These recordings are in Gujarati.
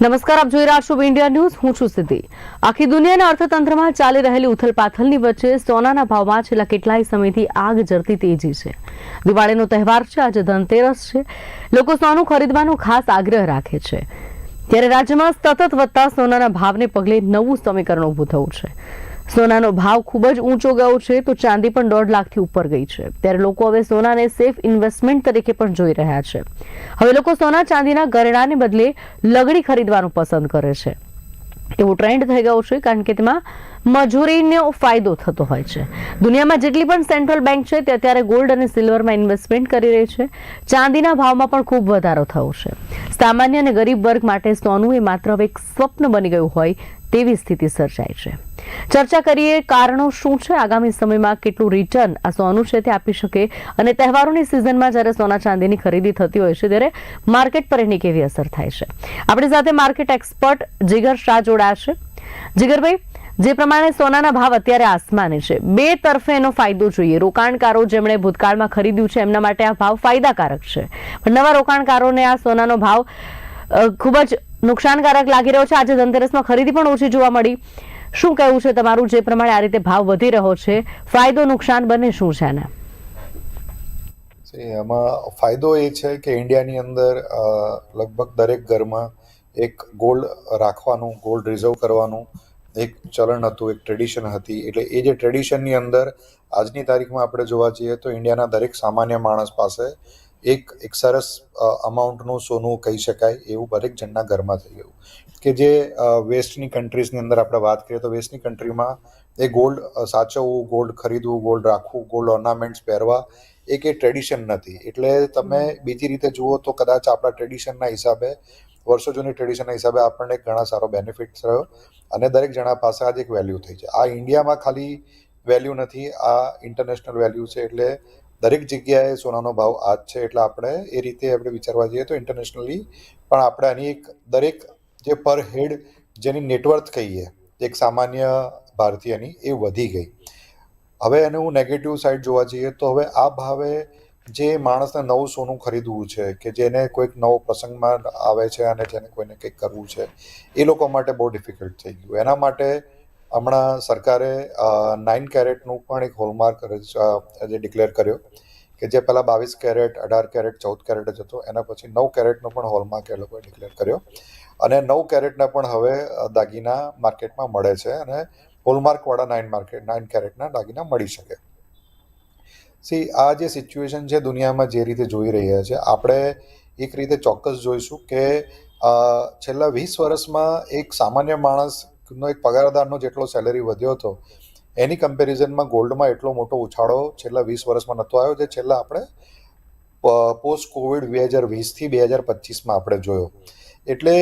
નમસ્કાર, આપ જોઈ રહ્યા છો ઇન્ડિયા ન્યૂઝ હું છું સિદ્ધિ. આખી દુનિયાના અર્થતંત્રમાં ચાલી રહેલી ઉથલપાથલની વચ્ચે સોનાના ભાવમાં છેલ્લા કેટલાય સમયથી આગ જરતી તેજી છે. દિવાળીનો તહેવાર છે, આજે ધનતેરસ છે. લોકો સોનું ખરીદવાનો ખાસ આગ્રહ રાખે છે. ત્યારે રાજ્યમાં સતત વધતા સોનાના ભાવને પગલે નવું સમીકરણ ઊભું થયું છે. સોનાનો ભાવ ખૂબ જ ઊંચો ગયો છે, તો ચાંદી પણ દોઢ લાખથી ઉપર ગઈ છે. ત્યારે લોકો હવે સોનાને સેફ ઇન્વેસ્ટમેન્ટ તરીકે પણ જોઈ રહ્યા છે. હવે લોકો સોના ચાંદીના ગરણાને બદલે લગડી ખરીદવાનું પસંદ કરે છે. એવો ટ્રેન્ડ થઈ ગયો છે, કારણ કે તેમાં મજૂરીનો ફાયદો થતો હોય છે. દુનિયામાં જેટલી પણ સેન્ટ્રલ બેંક છે, તે અત્યારે ગોલ્ડ અને સિલ્વરમાં ઇન્વેસ્ટમેન્ટ કરી રહી છે. ચાંદીના ભાવમાં પણ ખૂબ વધારો થયો છે. સામાન્ય અને ગરીબ વર્ગ માટે સોનું એ માત્ર હવે એક સ્વપ્ન બની ગયું હોય તેવી સ્થિતિ સર્જાય છે. ચર્ચા કરીએ કારણો શું છે? આગામી સમયમાં કેટલું રિટર્ન આ સોનું છે તે આપી શકે? અને તહેવારોની સિઝનમાં જ્યારે સોના ચાંદીની ખરીદી થતી હોય છે ત્યારે માર્કેટ પર એની કેવી અસર થાય છે? આપણી સાથે માર્કેટ એક્સપર્ટ જીગર શાહ જોડાયા છે. જીગરભાઈ જે પ્રમાણે સોનાના ભાવ અત્યારે આસમાને છે, બે તરફે એનો ફાયદો જોઈએ. રોકાણકારો જેમણે ભૂતકાળમાં ખરીદ્યું છે, એમના માટે આ ભાવ ફાયદાકારક છે. પણ નવા રોકાણકારોને આ સોનાનો ભાવ ખૂબ જ નુકસાનકારક લાગી રહ્યો છે. આજે ધનતેરસમાં ખરીદી પણ ઓછી જોવા મળી. શું કહેવું છે તમારું? જે પ્રમાણે આ રીતે ભાવ વધી રહ્યો છે, ફાયદો નુકસાન બંને શું છે આના? એમાં ફાયદો એ છે કે ઇન્ડિયાની અંદર લગભગ દરેક ઘરમાં એક ગોલ્ડ રાખવાનું, ગોલ્ડ રિઝર્વ કરવાનું એક ચલણ હતું, એક ટ્રેડિશન હતી. એટલે એ જે ટ્રેડિશનની અંદર આજની તારીખમાં આપણે જોવા જઈએ તો ઇન્ડિયાના દરેક સામાન્ય માણસ પાસે એક એક સરસ અમાઉન્ટનું સોનું કહી શકાય એવું દરેક જણના ઘરમાં થઈ ગયું. કે જે વેસ્ટની કન્ટ્રીઝની અંદર આપણે વાત કરીએ તો વેસ્ટની કન્ટ્રીમાં એ ગોલ્ડ સાચવવું ગોલ્ડ ખરીદવું ગોલ્ડ રાખવું ગોલ્ડ ઓર્નામેન્ટ્સ પહેરવા એ કંઈ ટ્રેડિશન નથી. એટલે તમે બીજી રીતે જુઓ તો કદાચ આપણા ટ્રેડિશનના હિસાબે વર્ષો જૂની ટ્રેડિશનના હિસાબે આપણને ઘણા સારો બેનિફિટ થયો અને દરેક જણા પાસે આજે એક વેલ્યુ થઈ છે આ ઇન્ડિયામાં ખાલી વેલ્યુ નથી આ ઇન્ટરનેશનલ વેલ્યુ છે. એટલે દરેક જગ્યાએ સોનાનો ભાવ આ જ છે એટલે આપણે એ રીતે આપણે વિચારવા જઈએ તો ઇન્ટરનેશનલી પણ આપણે આની એક દરેક જે પર હેડ જેની નેટવર્થ કહીએ, એક સામાન્ય ભારતીયની, એ વધી ગઈ. હવે એનું નેગેટિવ સાઈડ જોવા જઈએ તો હવે આ ભાવે જે માણસને નવું સોનું ખરીદવું છે કે જેને કોઈક નવો પ્રસંગમાં આવે છે અને જેને કોઈને કંઈક કરવું છે, એ લોકો માટે બહુ ડિફિકલ્ટ થઈ ગયું. એના માટે હમણાં સરકારે નાઇન કેરેટનું પણ એક હોલમાર્ક જે ડિક્લેર કર્યો કે જે પહેલાં બાવીસ કેરેટ અઢાર કેરેટ ચૌદ કેરેટ જ હતો. એના પછી નવ કેરેટનો પણ હોલમાર્ક એ લોકોએ ડિક્લેર કર્યો. અને નવ કેરેટના પણ હવે દાગીના માર્કેટમાં મળે છે અને હોલમાર્કવાળા નાઇન માર્કેટ નાઇન કેરેટના દાગીના મળી શકે. સી આ જે સિચ્યુએશન છે દુનિયામાં જે રીતે જોઈ રહ્યા છે, આપણે એક રીતે ચોક્કસ જોઈશું કે છેલ્લા વીસ વર્ષમાં એક સામાન્ય માણસનો એક પગારદારનો જેટલો સેલરી વધ્યો હતો, એની કમ્પેરિઝનમાં ગોલ્ડમાં એટલો મોટો ઉછાળો છેલ્લા વીસ વર્ષમાં નહોતો આવ્યો જે છેલ્લા આપણે પોસ્ટ કોવિડ બે હજાર વીસથી બે હજાર પચીસમાં આપણે જોયો. એટલે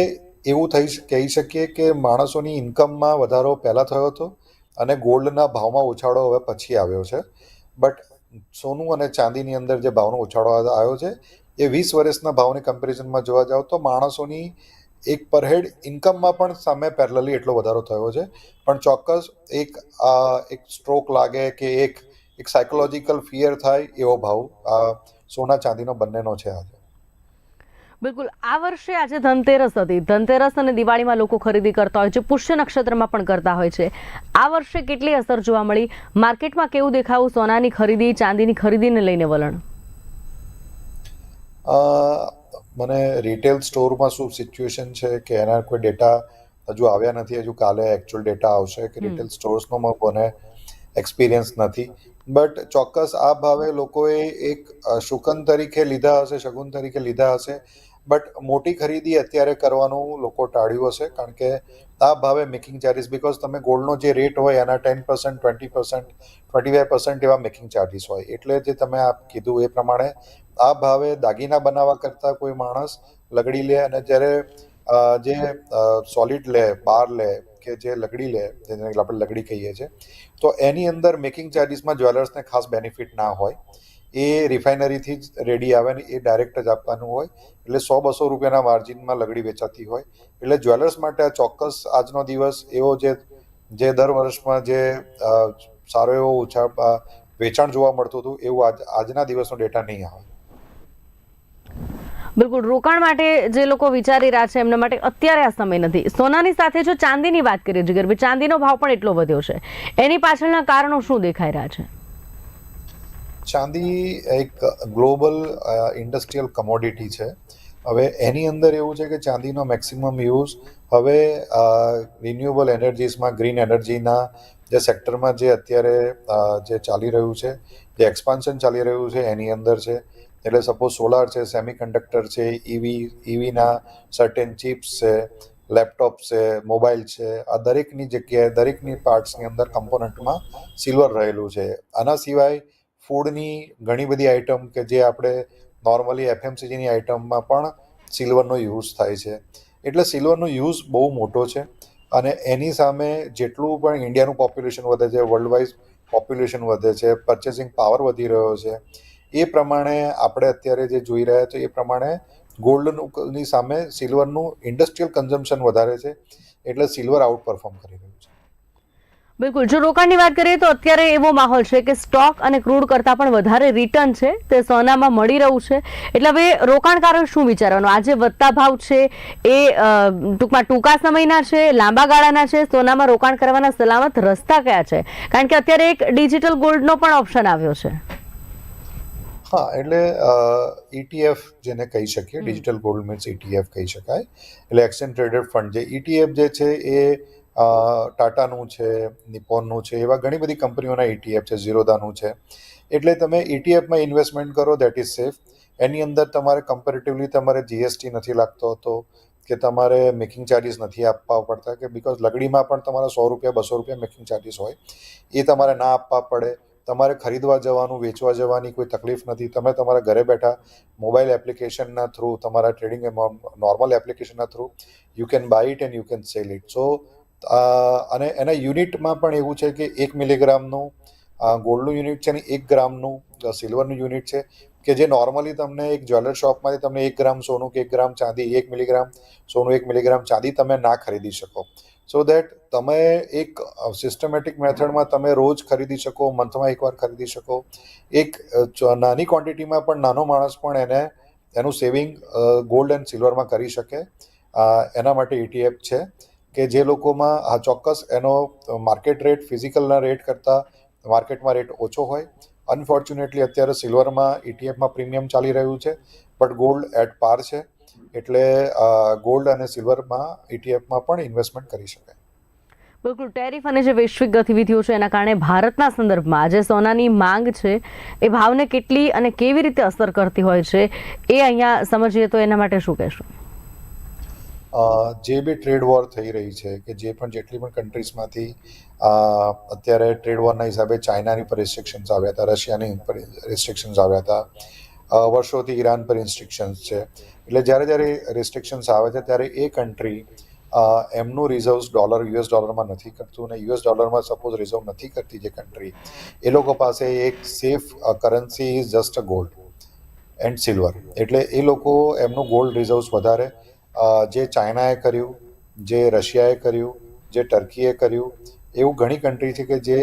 એવું થઈ કહી શકીએ કે માણસોની ઇન્કમમાં વધારો પહેલાં થયો હતો અને ગોલ્ડના ભાવમાં ઉછાળો હવે પછી આવ્યો છે. બટ સોનું અને ચાંદીની અંદર જે ભાવનો ઉછાળો આવ્યો છે, એ વીસ વર્ષના ભાવની કમ્પેરિઝનમાં જોવા જાઓ તો માણસોની એક પર હેડ ઇન્કમમાં પણ સામે પેરેલલી એટલો વધારો થયો છે. પણ ચોક્કસ એક આ એક સ્ટ્રોક લાગે કે એક એક સાયકોલોજીકલ ફિયર થાય એવો ભાવ આ સોના ચાંદીનો બંનેનો છે આજે. બિલકુલ. આ વર્ષે આજે ધનતેરસ હતી. ધનતેરસ અને દિવાળીમાં લોકો ખરીદી કરતા હોય છે. પુષ્ય નક્ષત્રમાં પણ કરતા હોય છે. આ વર્ષે કેટલી અસર જોવા મળી? માર્કેટમાં કેવું દેખાવું સોનાની ખરીદી ચાંદીની ખરીદીને લઈને વલણ. મને રિટેલ સ્ટોરમાં શું સિચ્યુએશન છે કે એના કોઈ ડેટા હજુ આવ્યા નથી હજુ કાલે એકચ્યુઅલ ડેટા આવશે કે રિટેલ સ્ટોર્સનો મને એક્સપિરિયન્સ નથી. બટ ચોક્કસ આ ભાવે લોકોએ એક શુકન તરીકે લીધા હશે શગુન તરીકે લીધા હશે બટ મોટી ખરીદી અત્યારે કરવાનું લોકો ટાળ્યું હશે કારણ કે આ ભાવે મેકિંગ ચાર્જીસ બીકોઝ તમે ગોલ્ડનો જે રેટ હોય એના ten percent twenty percent twenty five percent એવા મેકિંગ ચાર્જીસ હોય. એટલે જે તમે આ કીધું એ પ્રમાણે આ ભાવે દાગીના બનાવવા કરતાં કોઈ માણસ લગડી લે અને જ્યારે જે સોલિડ લે, બાર લે કે જે લગડી લે, જેને આપણે લગડી કહીએ છીએ, તો એની અંદર મેકિંગ ચાર્જીસમાં જ્વેલર્સને ખાસ બેનિફિટ ના હોય. એ રિફાઇનરીથી જ રેડી આવે ને એ ડાયરેક્ટ જ આપવાનું હોય. એટલે સો બસો રૂપિયાના માર્જિનમાં લગડી વેચાતી હોય. એટલે જ્વેલર્સ માટે આ ચોક્કસ આજનો દિવસ એવો જે જે દર વર્ષમાં જે સારો એવો ઓછા વેચાણ જોવા મળતું હતું, એવું આજ, આજના દિવસનો ડેટા નહીં આવે. બિલકુલ, રોકાણ માટે જે લોકો વિચારી રહ્યા છે, એમના માટે અત્યારે આ સમય નથી. સોનાની સાથે જો ચાંદીની વાત કરીએ જીગરભાઈ ચાંદીનો ભાવ પણ એટલો વધ્યો છે. એની પાછળના કારણો શું દેખાઈ રહ્યા છે? ચાંદી એક ગ્લોબલ ઇન્ડસ્ટ્રીયલ કમોડિટી છે. હવે એની અંદર એવું છે કે ચાંદીનો મેક્સિમમ યુઝ હવે રિન્યુએબલ એનર્જીસમાં ગ્રીન એનર્જીના જે સેક્ટરમાં જે અત્યારે જે ચાલી રહ્યું છે, જે એક્સપાન્શન ચાલી રહ્યું છે, એની અંદર છે. એટલે સપોઝ સોલાર છે સેમી કન્ડક્ટર છે ઈવી ઈવીના સર્ટેન ચિપ્સ છે લેપટોપ છે મોબાઈલ છે, આ દરેકની જગ્યાએ, દરેકની પાર્ટ્સની અંદર કમ્પોનન્ટમાં સિલ્વર રહેલું છે. આના સિવાય ફૂડની ઘણી બધી આઇટમ કે જે આપણે નોર્મલી એફએમસીજીની આઇટમમાં પણ સિલ્વરનો યુઝ થાય છે. એટલે સિલ્વરનો યુઝ બહુ મોટો છે અને એની સામે જેટલું પણ ઇન્ડિયાનું પોપ્યુલેશન વધે છે વર્લ્ડ વાઇઝ પોપ્યુલેશન વધે છે પરચેસિંગ પાવર વધી રહ્યો છે એ પ્રમાણે આપણે અત્યારે જે જોઈ રહ્યા છીએ એ પ્રમાણે ગોલ્ડની સામે સિલ્વરનું ઇન્ડસ્ટ્રીયલ કન્ઝમ્પશન વધારે છે, એટલે સિલ્વર આઉટ પરફોર્મ કરી રહ્યું છે. બિલકુલ. જો રોકાણની વાત કરીએ તો અત્યારે એવો માહોલ છે કે સ્ટોક અને ક્રૂડ કરતાં પણ વધારે રિટર્ન છે, તે સોનામાં મળી રહ્યું છે. એટલે હવે રોકાણકારો શું વિચારવાનું? આજે વધતા ભાવ છે, એ ટૂંકમાં ટૂંકા સમયના છે, લાંબા ગાળાના છે, સોનામાં રોકાણ કરવાના સલામત રસ્તા કયા છે? કારણ કે અત્યારે એક ડિજિટલ ગોલ્ડનો પણ ઓપ્શન આવ્યો છે. હા એટલે ઈટીએફ જેને કહી શકીએ ડિજિટલ ગોલ્ડ મીન્સ ઈટીએફ કહી શકાય. એટલે એક્સચેન્જ ટ્રેડેડ ફંડ જે ઈટીએફ જે છે એ ટાટાનું છે નિપોનનું છે એવા ઘણી બધી કંપનીઓના ઈટીએફ છે ઝીરોદાનું છે. એટલે તમે ઈટીએફમાં ઇન્વેસ્ટમેન્ટ કરો દેટ ઇઝ સેફ એની અંદર તમારે કમ્પેરેટિવલી તમારે જીએસટી નથી લાગતો હતો કે તમારે મેકિંગ ચાર્જીસ નથી આપવા પડતા કે બિકોઝ લગડીમાં પણ તમારા સો રૂપિયા બસો રૂપિયા મેકિંગ ચાર્જીસ હોય એ તમારે ના આપવા પડે. તમારે ખરીદવા જવાનું, વેચવા જવાની કોઈ તકલીફ નથી. તમે તમારા ઘરે બેઠા મોબાઈલ એપ્લિકેશનના થ્રુ તમારા ટ્રેડિંગ નોર્મલ એપ્લિકેશનના through you can buy it and you can sell it so અને એના યુનિટમાં પણ એવું છે કે એક મિલીગ્રામનું ગોલ્ડનું યુનિટ છે અને એક ગ્રામનું સિલ્વરનું યુનિટ છે કે જે નોર્મલી તમને એક જ્વેલર શોપમાંથી તમને એક ગ્રામ સોનું કે એક ગ્રામ ચાંદી, એક મિલીગ્રામ સોનું, એક મિલીગ્રામ ચાંદી તમે ના ખરીદી શકો. સો દેટ તમે એક સિસ્ટમેટિક મેથડમાં તમે રોજ ખરીદી શકો, મંથમાં એકવાર ખરીદી શકો. એક નાની ક્વોન્ટિટીમાં પણ નાનો માણસ પણ એને, એનું સેવિંગ ગોલ્ડ એન્ડ સિલ્વરમાં કરી શકે. એના માટે ઈટીએફ છે કે જે લોકોમાં, આ ચોક્કસ એનો માર્કેટ રેટ ફિઝિકલના રેટ કરતાં માર્કેટમાં રેટ ઓછો હોય. અનફોર્ચ્યુનેટલી અત્યારે સિલ્વરમાં ઈટીએફમાં પ્રીમિયમ ચાલી રહ્યું છે બટ ગોલ્ડ એટ પાર છે. એટલે ગોલ્ડ અને સિલ્વરમાં ઇટીએફમાં પણ ઇન્વેસ્ટમેન્ટ કરી શકાય. બિલકુલ ટેરિફ અને જે વૈશ્વિક ગતિવિધિઓ છે એના કારણે ભારતના સંદર્ભમાં જે સોનાની માંગ છે એ ભાવને કેટલી અને કેવી રીતે અસર કરતી હોય છે એ અહીંયા સમજીએ તો એના માટે શું કહેશું? જે બી ટ્રેડ વોર થઈ રહી છે કે જે પણ જેટલી પણ કન્ટ્રીઝમાંથી અત્યારે ટ્રેડ વોરના હિસાબે ચાઇનાની પર રિસ્ટ્રિક્શન્સ આવ્યા હતા રશિયાની પર રિસ્ટ્રિક્શન્સ આવ્યા હતા વર્ષોથી ઈરાન પર રિસ્ટ્રિક્શન્સ છે એટલે જ્યારે જ્યારે રિસ્ટ્રિક્શન્સ આવે છે, ત્યારે એ કન્ટ્રી એમનું રિઝર્વ્સ ડોલર યુએસ ડોલરમાં નથી કરતું અને યુએસ ડોલરમાં સપોઝ રિઝર્વ નથી કરતી જે કન્ટ્રી એ લોકો પાસે એક safe currency is just a gold and silver એટલે એ લોકો એમનું ગોલ્ડ રિઝર્વ્સ વધારે જે ચાઇનાએ કર્યું, જે રશિયાએ કર્યું, જે ટર્કીએ કર્યું, એવું ઘણી કન્ટ્રી છે કે જે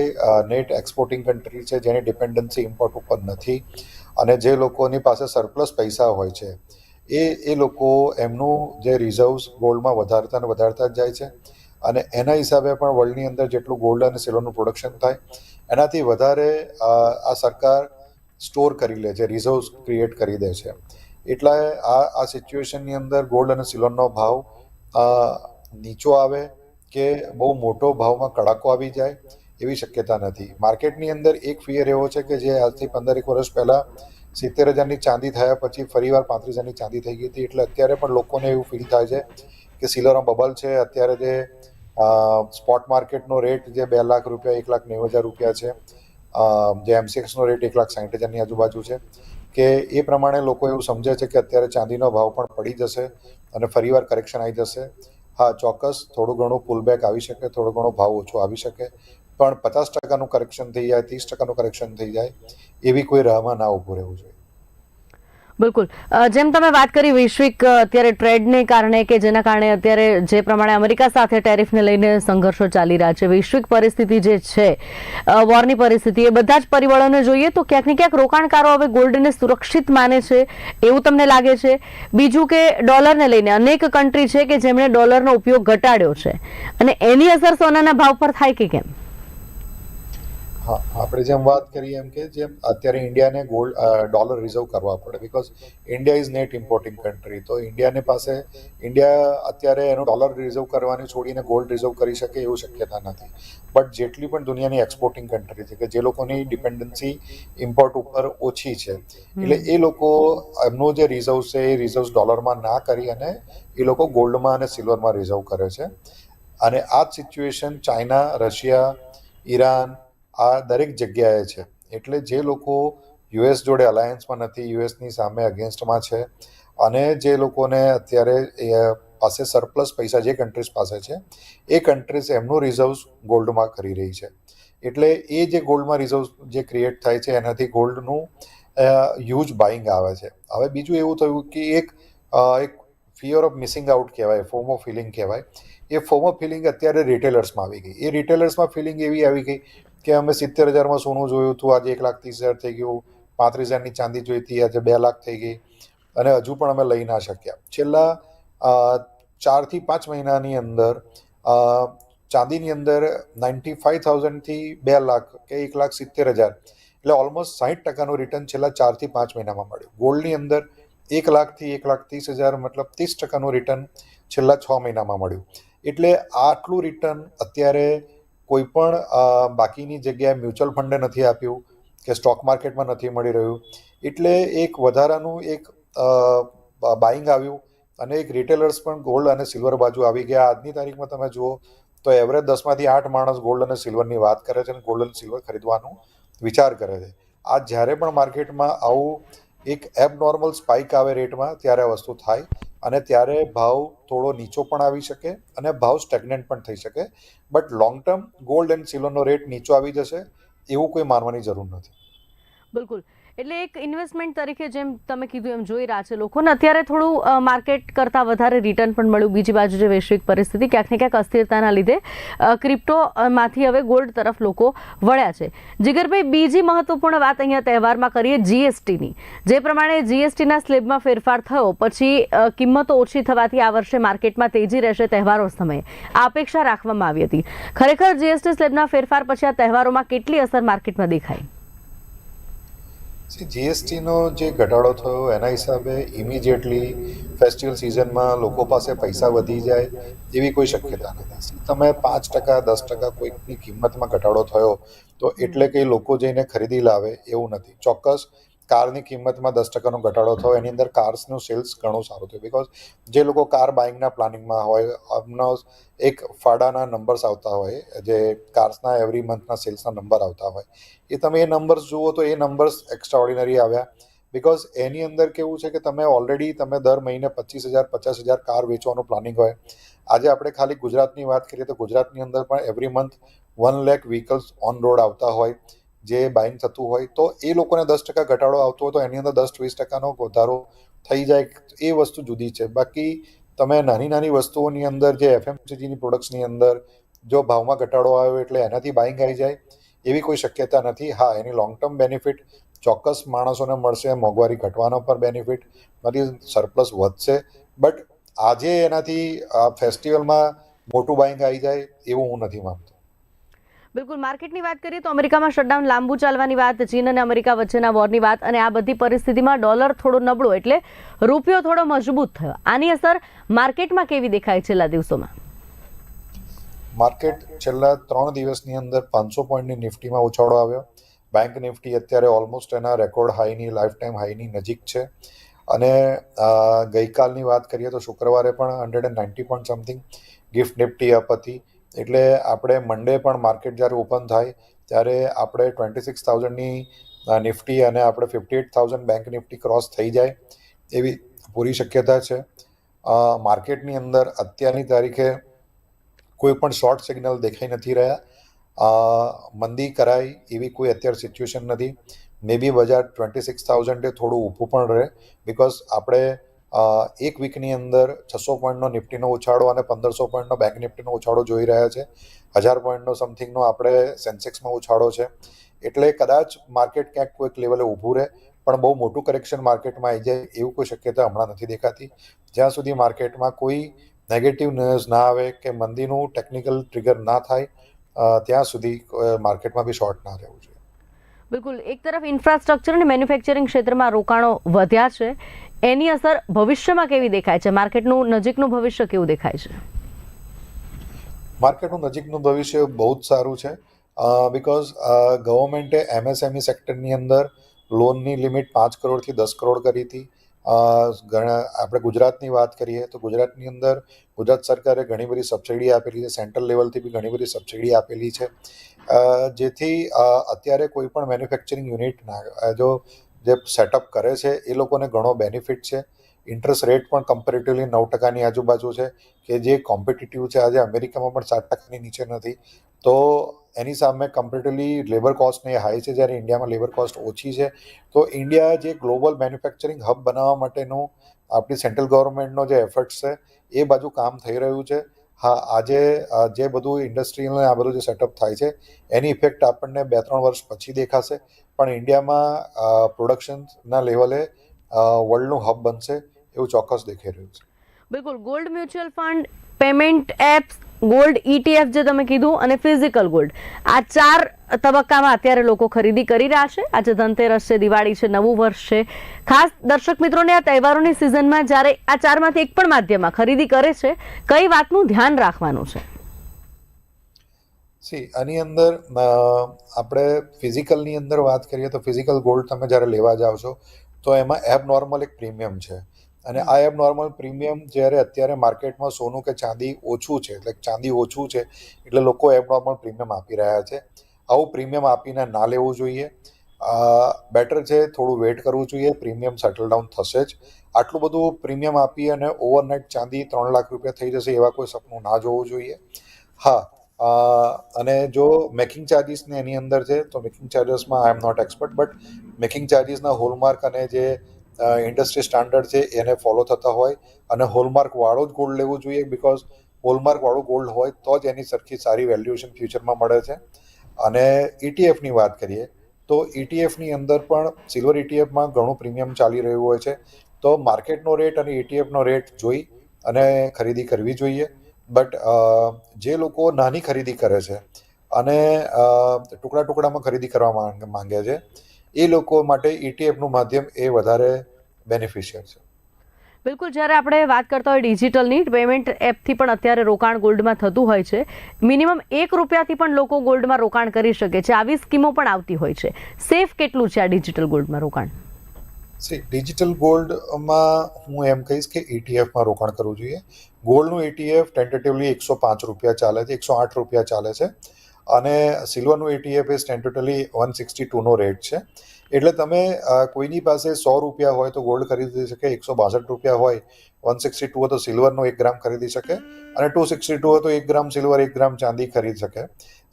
નેટ એક્સપોર્ટિંગ કન્ટ્રી છે જેની ડિપેન્ડન્સી ઇમ્પોર્ટ ઉપર નથી અને જે લોકોની પાસે સરપ્લસ પૈસા હોય છે એ એ લોકો એમનું જે રિઝર્વ્સ ગોલ્ડમાં વધારતા ને વધારતા જ જાય છે. અને એના હિસાબે પણ વર્લ્ડની અંદર જેટલું ગોલ્ડ અને સિલ્વરનું પ્રોડક્શન થાય, એનાથી વધારે આ સરકાર સ્ટોર કરી લે છે રિઝર્વ્સ ક્રિએટ કરી દે છે. એટલે આ આ સિચ્યુએશનની અંદર ગોલ્ડ અને સિલ્વરનો ભાવ નીચો આવે કે બહુ મોટો ભાવમાં કડાકો આવી જાય એવી શક્યતા નથી. માર્કેટની અંદર એક ફિયર એવો છે કે જે આજથી પંદરેક વર્ષ પહેલાં સિત્તેર હજારની ચાંદી થયા પછી ફરીવાર પાંત્રીસ હજારની ચાંદી થઈ ગઈ હતી. એટલે અત્યારે પણ લોકોને એવું ફીલ થાય છે કે સિલ્વરમાં બબલ છે. અત્યારે જે સ્પોટ માર્કેટનો રેટ જે બે લાખ રૂપિયા, એક લાખ નેવું હજાર રૂપિયા છે. જે એમસીએક્સનો રેટ એક લાખ સાઠ હજારની આજુબાજુ છે. કે એ પ્રમાણે લોકો એવું સમજે છે કે અત્યારે ચાંદીનો ભાવ પણ પડી જશે અને ફરીવાર કરેક્શન આવી જશે. હા, ચોક્કસ થોડું ઘણું પુલબેક આવી શકે, થોડો ઘણો ભાવ ઓછો આવી શકે. પણ પચાસ ટકાનું કરેક્શન થઈ જાય, ત્રીસ ટકાનું કરેક્શન થઈ જાય, એવી કોઈ રાહમાં ના ઊભું રહેવું જોઈએ. બિલકુલ. જેમ તમે વાત કરી વૈશ્વિક અત્યારે ટ્રેડને કારણે કે જેના કારણે અત્યારે જે પ્રમાણે અમેરિકા સાથે ટેરિફને લઈને સંઘર્ષો ચાલી રહ્યા છે, વૈશ્વિક પરિસ્થિતિ જે છે વોરની પરિસ્થિતિ, એ બધા જ પરિબળોને જોઈએ તો ક્યાંક ને ક્યાંક રોકાણકારો હવે ગોલ્ડને સુરક્ષિત માને છે, એવું તમને લાગે છે? બીજું કે ડોલરને લઈને અનેક કન્ટ્રી છે કે જેમણે ડોલરનો ઉપયોગ ઘટાડ્યો છે. અને એની અસર સોનાના ભાવ પર થાય કે કેમ? હા, આપણે જેમ વાત કરીએ એમ કે જેમ અત્યારે ઇન્ડિયાને ગોલ્ડ ડોલર રિઝર્વ કરવા પડે. Because India is net importing country તો ઇન્ડિયાને પાસે ઇન્ડિયા અત્યારે એનો ડોલર રિઝર્વ કરવાની છોડીને ગોલ્ડ રિઝર્વ કરી શકે એવું શક્યતા નથી. બટ જેટલી પણ દુનિયાની એક્સપોર્ટિંગ કન્ટ્રી છે, કે જે લોકોની ડિપેન્ડન્સી ઇમ્પોર્ટ ઉપર ઓછી છે, એટલે એ લોકો એમનો જે રિઝર્વ છે, એ રિઝર્વ ડોલરમાં ના કરી અને એ લોકો ગોલ્ડમાં અને સિલ્વરમાં રિઝર્વ કરે છે. અને આ જ સિચ્યુએશન ચાઇના રશિયા ઈરાન આ દરેક જગ્યાએ છે. એટલે જે લોકો યુએસ જોડે અલાયન્સમાં નથી યુએસની સામે અગેન્સ્ટમાં છે અને જે લોકોને અત્યારે પાસે સરપ્લસ પૈસા જે કન્ટ્રીઝ પાસે છે, એ કન્ટ્રીઝ એમનું રિઝર્વ્સ ગોલ્ડમાં કરી રહી છે. એટલે એ જે ગોલ્ડમાં રિઝર્વ જે ક્રિએટ થાય છે, એનાથી ગોલ્ડનું હ્યુજ બાઇંગ આવે છે. હવે બીજું એવું થયું કે એક એક ફિયર ઓફ મિસિંગ આઉટ કહેવાય ફોમો ફિલિંગ કહેવાય. એ ફોમો ફિલિંગ અત્યારે રિટેલર્સમાં આવી ગઈ. એ રિટેલર્સમાં ફિલિંગ એવી આવી ગઈ કે અમે સિત્તેર હજારમાં સોનું જોયું હતું. આજે એક લાખ ત્રીસ હજાર થઈ ગયું. પાંત્રીસ હજારની ચાંદી જોઈ હતી. આજે બે લાખ થઈ ગઈ. અને હજુ પણ અમે લઈ ના શક્યા. છેલ્લા ચારથી પાંચ મહિનાની અંદર ચાંદીની અંદર નાઇન્ટી ફાઇવ થાઉઝન્ડથી બે લાખ કે એક લાખ સિત્તેર હજાર. એટલે ઓલમોસ્ટ સાહીઠ ટકાનું રિટર્ન છેલ્લા ચારથી પાંચ મહિનામાં મળ્યું. ગોલ્ડની અંદર એક લાખથી એક લાખ ત્રીસ હજાર, મતલબ ત્રીસ ટકાનું રિટર્ન છેલ્લા છ મહિનામાં મળ્યું. એટલે આટલું રિટર્ન અત્યારે કોઈ પણ બાકીની જગ્યાએ મ્યુચ્યુઅલ ફંડે નથી આપ્યું કે સ્ટોક માર્કેટમાં નથી મળી રહ્યું. એટલે એક વધારાનું એક બાઇંગ આવ્યું અને એક રિટેલર્સ પણ ગોલ્ડ અને સિલ્વર બાજુ આવી ગયા. આજની તારીખમાં તમે જુઓ તો એવરેજ દસમાંથી આઠ માણસ ગોલ્ડ અને સિલ્વરની વાત કરે છે અને ગોલ્ડ અને સિલ્વર ખરીદવાનું વિચાર કરે છે. આ જ્યારે પણ માર્કેટમાં આવું એક એબ નોર્મલ સ્પાઇક આવે રેટમાં ત્યારે આ વસ્તુ થાય. અને ત્યારે ભાવ થોડો નીચો પણ આવી શકે અને ભાવ સ્ટેગ્નન્ટ પણ થઈ શકે. But long term gold and સિલ્વરનો rate નીચો આવી જશે, એવું કોઈ માનવાની જરૂર નથી. બિલકુલ. એટલે એક ઇન્વેસ્ટમેન્ટ તરીકે જેમ તમે કીધું એમ જોઈ રહ્યા છે લોકોને અત્યારે થોડું માર્કેટ કરતાં વધારે રિટર્ન પણ મળ્યું. બીજી બાજુ જે વૈશ્વિક પરિસ્થિતિ ક્યાંક ને ક્યાંક અસ્થિરતાના લીધે અ, ક્રિપ્ટો અ, માંથી હવે ગોલ્ડ તરફ લોકો વળ્યા છે. જીગરભાઈ બીજી મહત્વપૂર્ણ વાત અહીંયા તહેવારમાં કરીએ જીએસટીની જે પ્રમાણે જીએસટીના સ્લેબમાં ફેરફાર થયો પછી કિંમતો ઓછી થવાથી આ વર્ષે માર્કેટમાં તેજી રહેશે તહેવારો સમયે. આ અપેક્ષા રાખવામાં આવી હતી. ખરેખર જીએસટી સ્લેબના ફેરફાર પછી આ તહેવારોમાં કેટલી અસર માર્કેટમાં દેખાઈ? જીએસટીનો જે ઘટાડો થયો, એના હિસાબે ઇમિડિયેટલી ફેસ્ટિવલ સિઝનમાં લોકો પાસે પૈસા વધી જાય એવી કોઈ શક્યતા નથી. તમે પાંચ ટકા, દસ ટકા કોઈકની કિંમતમાં ઘટાડો થયો, તો એટલે કે લોકો જઈને ખરીદી લાવે એવું નથી. ચોક્કસ કારની કિંમતમાં દસ ટકાનો ઘટાડો થયો, એની અંદર કાર્સનું સેલ્સ ઘણું સારું થયું. બિકોઝ જે લોકો કાર બાઇંગના પ્લાનિંગમાં હોય એમનો એક ફાડાના નંબર્સ આવતા હોય, જે કાર્સના એવરી મંથના સેલ્સના નંબર આવતા હોય, એ તમે એ નંબર્સ જુઓ તો એ નંબર્સ એક્સ્ટ્રા ઓર્ડિનરી આવ્યા. બિકોઝ એની અંદર કેવું છે કે તમે ઓલરેડી તમે દર મહિને પચીસ હજાર, પચાસ હજાર કાર વેચવાનું પ્લાનિંગ હોય. આજે આપણે ખાલી ગુજરાતની વાત કરીએ તો ગુજરાતની અંદર પણ every month one lakh vehicles on road આવતા હોય. જે બાઇંગ થતું હોય તો એ લોકોને દસ ટકા ઘટાડો આવતો હોય તો એની અંદર દસ વીસ ટકાનો વધારો થઈ જાય. એ વસ્તુ જુદી છે. બાકી તમે નાની નાની વસ્તુઓની અંદર જે એફએમસીજીની પ્રોડક્ટ્સની અંદર જો ભાવમાં ઘટાડો આવ્યો એટલે એનાથી બાઇંગ આવી જાય. એવી કોઈ શક્યતા નથી. હા, એની લોંગ ટર્મ બેનિફિટ ચોક્કસ માણસોને મળશે, મોંઘવારી ઘટવાનો પર બેનિફિટ મારી સરપ્લસ વધશે. બટ આજે એનાથી ફેસ્ટિવલમાં મોટું બાઇંગ આવી જાય એવું હું નથી માનતો. બિલકુલ, માર્કેટની વાત કરીએ તો અમેરિકામાં શટડાઉન લાંબુ ચાલવાની વાત, ચીન અને અમેરિકા વચ્ચેના વોરની વાત અને આ બધી પરિસ્થિતિમાં ડોલર થોડો નબળો એટલે રૂપિયો થોડો મજબૂત થયો. આની અસર માર્કેટમાં કેવી દેખાય છેલ્લા દિવસોમાં? માર્કેટ છેલ્લા ત્રણ દિવસની અંદર પાંચસો પોઈન્ટની નિફ્ટીમાં ઉછાળો આવ્યો. બેંક નિફ્ટી અત્યારે ઓલમોસ્ટ એના રેકોર્ડ હાઈની લાઈફ ટાઈમ હાઈની નજીક છે. અને ગઈકાલની વાત કરીએ તો શુક્રવારે પણ hundred and ninety point something gift Nifty up હતી. એટલે આપણે મંડે પણ માર્કેટ જ્યારે ઓપન થાય, ત્યારે આપણે ટ્વેન્ટી સિક્સ થાઉઝન્ડની નિફ્ટી અને આપણે fifty eight thousand bank Nifty cross થઈ જાય એવી પૂરી શક્યતા છે. માર્કેટની અંદર અત્યારની તારીખે કોઈ પણ શોર્ટ સિગ્નલ દેખાઈ નથી રહ્યા. મંદી કરાય એવી કોઈ અત્યારે સિચ્યુએશન નથી. મે બજાર ટ્વેન્ટી સિક્સ થાઉઝન્ડે થોડું ઊભું પણ રહે બિકોઝ આપણે એક વીકની અંદર છસો પોઈન્ટનો નિફ્ટીનો ઉછાળો અને પંદરસો પોઈન્ટનો બેંક નિફ્ટીનો ઉછાળો જોઈ રહ્યા છે. હજાર પોઈન્ટનો સમથિંગનો આપણે સેન્સેક્સમાં ઉછાળો છે. એટલે કદાચ માર્કેટ ક્યાંક કોઈક લેવલે ઊભું રહે, પણ બહુ મોટું કરેક્શન માર્કેટમાં આવી જાય એવું કોઈ શક્યતા હમણાં નથી દેખાતી. જ્યાં સુધી માર્કેટમાં કોઈ નેગેટિવ ન્યૂઝ ના આવે કે મંદીનું ટેકનિકલ ટ્રિગર ના થાય ત્યાં સુધી માર્કેટમાં બી શોર્ટ ના રહેવું જોઈએ. બિલકુલ, એક તરફ ઇન્ફ્રાસ્ટ્રક્ચર અને મેન્યુફેક્ચરિંગ ક્ષેત્રમાં રોકાણો વધ્યા છે. એની અસર ભવિષ્યમાં કેવી દેખાય છે? માર્કેટનું નજીકનું ભવિષ્ય કેવું દેખાય છે? માર્કેટનું નજીકનું ભવિષ્ય બહુ જ સારું છે. બિકોઝ ગવર્મેન્ટે એમએસએમઈ સેક્ટરની અંદર લોનની લિમિટ પાંચ કરોડથી દસ કરોડ કરી હતી. ઘણા આપણે ગુજરાતની વાત કરીએ તો ગુજરાતની અંદર ગુજરાત સરકારે ઘણી બધી સબસિડી આપેલી છે. સેન્ટ્રલ લેવલથી બી ઘણી બધી સબસિડી આપેલી છે. જેથી અત્યારે કોઈ પણ મેન્યુફેક્ચરિંગ યુનિટના જો જે સેટઅપ કરે છે, એ લોકોને ઘણો બેનિફિટ છે. ઇન્ટરેસ્ટ રેટ પણ કમ્પેરેટિવલી નવ ટકાની આજુબાજુ છે, કે જે કોમ્પિટિટિવ છે, આજે અમેરિકામાં પણ સાત ટકાની નીચે નથી. તો એની સામે કમ્પેરેટિવલી લેબર કોસ્ટ ને હાઈ છે, જ્યારે ઇન્ડિયામાં લેબર કોસ્ટ ઓછી છે. તો ઇન્ડિયા જે ગ્લોબલ મેન્યુફેક્ચરિંગ હબ બનાવવા માટેનું આપણી સેન્ટ્રલ ગવર્મેન્ટનો જે એફર્ટ્સ છે, એ બાજુ કામ થઈ રહ્યું છે. હા, આજે જે બધું ઇન્ડસ્ટ્રીયલ આ બધું જે સેટઅપ થાય છે, એની ઇફેક્ટ આપણને બે ત્રણ વર્ષ પછી દેખાશે. પણ ઇન્ડિયામાં પ્રોડક્શનના લેવલે વર્લ્ડનું હબ બનશે એવું ચોક્કસ દેખાઈ રહ્યું છે. બિલકુલ. Gold mutual fund payment apps gold ETF જે તમે કીધું અને ફિઝિકલ ગોલ્ડ. આ ચાર તબક્કામાં અત્યારે લોકો ખરીદી કરી રહ્યા છે. આજે ધનતેરસ છે, દિવાળી છે, નવું વર્ષ છે. ખાસ દર્શક મિત્રોને આ તહેવારોની સિઝનમાં જ્યારે આ ચારમાંથી એક પણ માધ્યમમાં ખરીદી કરે છે, કઈ વાતનું ધ્યાન રાખવાનું છે? સી, આની અંદર આપણે ફિઝિકલની અંદર વાત કરીએ તો ફિઝિકલ ગોલ્ડ તમે જ્યારે લેવા જાઓ છો, તો એમાં એબ નોર્મલ એક પ્રીમિયમ છે. અને આ એબ નોર્મલ પ્રીમિયમ જ્યારે અત્યારે માર્કેટમાં સોનું કે ચાંદી ઓછું છે, એટલે ચાંદી ઓછું છે, એટલે લોકો એબ નોર્મલ પ્રીમિયમ આપી રહ્યા છે. આવું પ્રીમિયમ આપીને ના લેવું જોઈએ. બેટર છે, થોડું વેટ કરવું જોઈએ પ્રીમિયમ સેટલ ડાઉન થશે જ. આટલું બધું પ્રીમિયમ આપી અને ઓવરનાઇટ ચાંદી ત્રણ લાખ રૂપિયા થઈ જશે એવા કોઈ સપનું ના જોવું જોઈએ. હા અને જો મેકિંગ ચાર્જિસને એની અંદર છે, તો making ચાર્જિસમાં I am not expert but making ચાર્જિસના hallmark અને જે ઇન્ડસ્ટ્રી સ્ટાન્ડર્ડ છે, એને ફોલો થતા હોય અને હોલમાર્ક વાળો જ ગોલ્ડ લેવું જોઈએ બિકોઝ હોલમાર્ક વાળું ગોલ્ડ હોય તો જ એની સરખી સારી વેલ્યુએશન ફ્યુચરમાં મળે છે. અને ઇટીએફની વાત કરીએ, તો ઇટીએફની અંદર પણ સિલ્વર ઇટીએફમાં ઘણું પ્રીમિયમ ચાલી રહ્યું હોય છે. તો માર્કેટનો રેટ અને ઇટીએફનો રેટ જોઈ અને ખરીદી કરવી જોઈએ. બટ જે લોકો નાની ખરીદી કરે છે અને ટુકડા ટુકડામાં ખરીદી કરવા માંગે છે એ લોકો માટે ઇટીએફનું માધ્યમ એ વધારે બેનિફિશિયલ છે. બિલકુલ જ્યારે આપણે વાત કરતા હોય ડિજિટલની પેમેન્ટ એપથી પણ અત્યારે રોકાણ ગોલ્ડમાં થતું હોય છે. મિનિમમ એક રૂપિયાથી પણ લોકો ગોલ્ડમાં રોકાણ કરી શકે છે. આવી સ્કીમો પણ આવતી હોય છે. સેફ કેટલું છે આ ડિજિટલ ગોલ્ડમાં રોકાણ? સી ડિજિટલ ગોલ્ડમાં હું એમ કહીશ કે ઇટીએફમાં રોકાણ કરવું જોઈએ. ગોલ્ડનું ઇટીએફ ટેન્ટેટિવલી એકસો પાંચ રૂપિયા ચાલે છે એકસો આઠ રૂપિયા ચાલે છે. અને સિલ્વરનું એટીએફ એ સ્ટેન્ડર્ડલી વન સિક્સટી ટુનો રેટ છે. એટલે તમે કોઈની પાસે સો રૂપિયા હોય તો ગોલ્ડ ખરીદી શકે, એકસો બાસઠ રૂપિયા હોય વન સિક્સટી ટુ હોય તો સિલ્વરનો એક ગ્રામ ખરીદી શકે અને ટુ સિક્સટી ટુ હોય તો એક ગ્રામ સિલ્વર એક ગ્રામ ચાંદી ખરીદી શકે.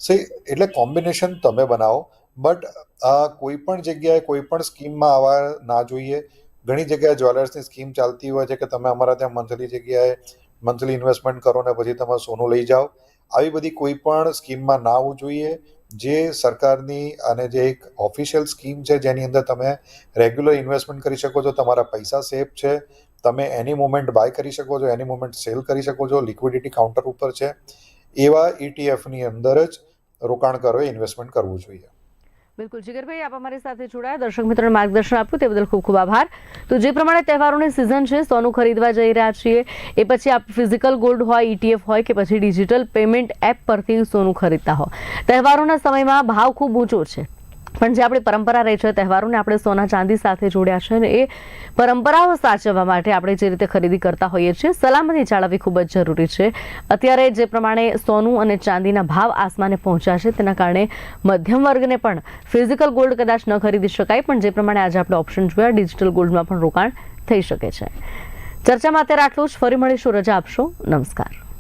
સે એટલે કોમ્બિનેશન તમે બનાવો બટ કોઈ પણ જગ્યાએ, કોઈ પણ સ્કીમમાં આવવા ના જોઈએ. ઘણી જગ્યાએ જ્વેલર્સની સ્કીમ ચાલતી હોય છે કે તમે અમારા ત્યાં મંથલી જગ્યાએ મંથલી ઇન્વેસ્ટમેન્ટ કરો ને પછી તમે સોનું લઈ જાઓ. આવી બધી કોઈ પણ સ્કીમમાં ના આવવું જોઈએ. જે સરકારની અને જે એક ઓફિશિયલ સ્કીમ છે, જેની અંદર તમે રેગ્યુલર ઇન્વેસ્ટમેન્ટ કરી શકો છો, તમારા પૈસા સેફ છે, તમે એની મુમેન્ટ બાય કરી શકો છો એની મુમેન્ટ સેલ કરી શકો છો લિક્વિડિટી કાઉન્ટર ઉપર છે. એવા ઇટીએફની અંદર જ રોકાણ કરો ઇન્વેસ્ટમેન્ટ કરવું જોઈએ. બિલકુલ જીગરભાઈ, આપ અમારી સાથે જોડાયા. દર્શક મિત્રોને માર્ગદર્શન આપ્યું, તે બદલ ખૂબ ખૂબ આભાર. તો જે પ્રમાણે તહેવારોની સિઝન છે, સોનું ખરીદવા જઈ રહ્યા છીએ. એ પછી આપ ફિઝિકલ ગોલ્ડ હોય ઈટીએફ હોય કે પછી ડિજિટલ પેમેન્ટ એપ પરથી સોનું ખરીદતા હો. તહેવારોના સમયમાં ભાવ ખૂબ ઊંચો છે. પણ જે આપણી પરંપરા રહી છે, તહેવારોને આપણે સોના ચાંદી સાથે જોડ્યા છે અને એ પરંપરાઓ સાચવવા માટે આપણે જે રીતે ખરીદી કરતા હોઈએ છીએ, સલામતી જાળવવી ખૂબ જ જરૂરી છે. અત્યારે જે પ્રમાણે સોનું અને ચાંદીના ભાવ આસમાને પહોંચ્યા છે, તેના કારણે મધ્યમ વર્ગને પણ ફિઝિકલ ગોલ્ડ કદાચ ન ખરીદી શકાય, પણ જે પ્રમાણે આજે આપણે ઓપ્શન જોયા ડિજિટલ ગોલ્ડમાં પણ રોકાણ થઈ શકે છે. ચર્ચામાં અત્યારે આટલું જ. ફરી મળીશું. રજા આપશો. નમસ્કાર.